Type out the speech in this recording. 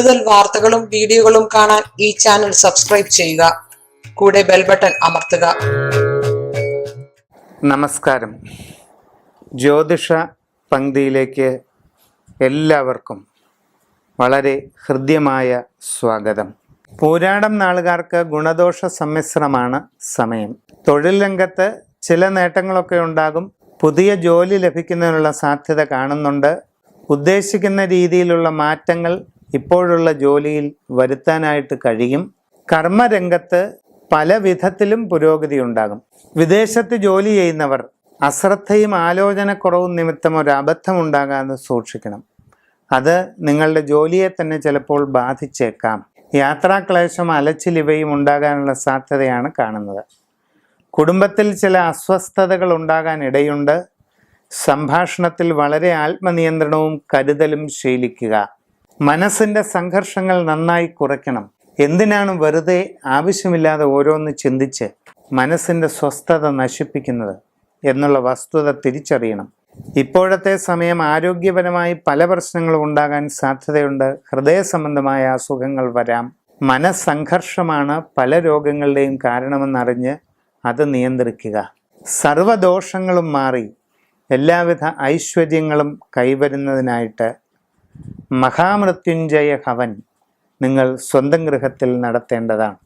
കൂടുതൽ വാർത്തകളും വീഡിയോകളും കാണാൻ ഈ ചാനൽ സബ്സ്ക്രൈബ് ചെയ്യുക. കൂടെ ബെൽ ബട്ടൺ അമർത്തുക. നമസ്കാരം. ജ്യോതിഷ പങ്ക്തിയിലേക്ക് എല്ലാവർക്കും വളരെ ഹൃദ്യമായ സ്വാഗതം. പൂരാടം നാളുകാർക്ക് ഗുണദോഷ സമ്മിശ്രമാണ് സമയം. തൊഴിൽ രംഗത്ത് ചില നേട്ടങ്ങളൊക്കെ ഉണ്ടാകും. പുതിയ ജോലി ലഭിക്കുന്നതിനുള്ള സാധ്യത കാണുന്നുണ്ട്. ഉദ്ദേശിക്കുന്ന രീതിയിലുള്ള മാറ്റങ്ങൾ ഇപ്പോഴുള്ള ജോലിയിൽ വരുത്താനായിട്ട് കഴിയും. കർമ്മരംഗത്ത് പല വിധത്തിലും പുരോഗതി ഉണ്ടാകും. വിദേശത്ത് ജോലി ചെയ്യുന്നവർ അശ്രദ്ധയും ആലോചനക്കുറവും നിമിത്തം ഒരു അബദ്ധം ഉണ്ടാകാതെ സൂക്ഷിക്കണം. അത് നിങ്ങളുടെ ജോലിയെ തന്നെ ചിലപ്പോൾ ബാധിച്ചേക്കാം. യാത്രാക്ലേശം അലച്ചിൽ ഇവയും ഉണ്ടാകാനുള്ള സാധ്യതയാണ് കാണുന്നത്. കുടുംബത്തിൽ ചില അസ്വസ്ഥതകൾ ഉണ്ടാകാൻ ഇടയുണ്ട് സംഭാഷണത്തിൽ വളരെ ആത്മനിയന്ത്രണവും കരുതലും ശീലിക്കുക. മനസ്സിന്റെ സംഘർഷങ്ങൾ നന്നായി കുറയ്ക്കണം. എന്തിനാണ് വെറുതെ ആവശ്യമില്ലാതെ ഓരോന്ന് ചിന്തിച്ച് മനസ്സിന്റെ സ്വസ്ഥത നശിപ്പിക്കുന്നത് എന്നുള്ള വസ്തുത തിരിച്ചറിയണം. ഇപ്പോഴത്തെ സമയം ആരോഗ്യപരമായി പല പ്രശ്നങ്ങളും ഉണ്ടാകാൻ സാധ്യതയുണ്ട്. ഹൃദയ സംബന്ധമായ അസുഖങ്ങൾ വരാം. മനസ്സംഘർഷമാണ് പല രോഗങ്ങളുടെയും കാരണമെന്നറിഞ്ഞ് അത് നിയന്ത്രിക്കുക. സർവദോഷങ്ങളും മാറി എല്ലാവിധ ഐശ്വര്യങ്ങളും കൈവരുന്നതിനായിട്ട് മഹാമൃത്യുഞ്ജയ ഹവൻ നിങ്ങൾ സ്വന്തം ഗൃഹത്തിൽ നടത്തേണ്ടതാണ്